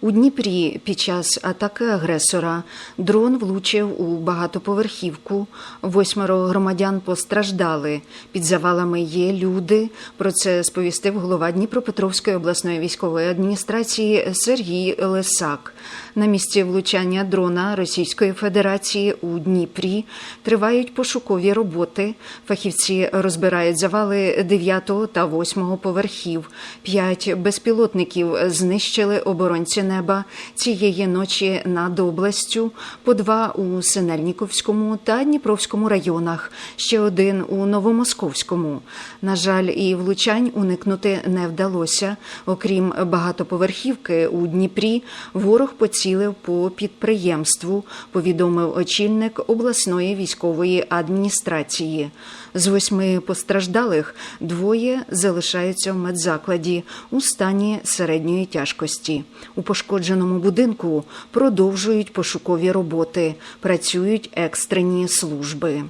У Дніпрі під час атаки агресора дрон влучив у багатоповерхівку. Восьмеро громадян постраждали. Під завалами є люди. Про це сповістив голова Дніпропетровської обласної військової адміністрації Сергій Лесак. На місці влучання дрона Російської Федерації у Дніпрі тривають пошукові роботи. Фахівці розбирають завали 9 та 8 поверхів. П'ять безпілотників знищили оборонці неба цієї ночі над областю, по два у Синельніковському та Дніпровському районах, ще один у Новомосковському. На жаль, і влучань уникнути не вдалося. Окрім багатоповерхівки у Дніпрі, ворог поцілив по підприємству, повідомив очільник обласної військової адміністрації. З восьми постраждалих двоє залишаються в медзакладі у стані середньої тяжкості. У пошкодженому будинку продовжують пошукові роботи, працюють екстрені служби.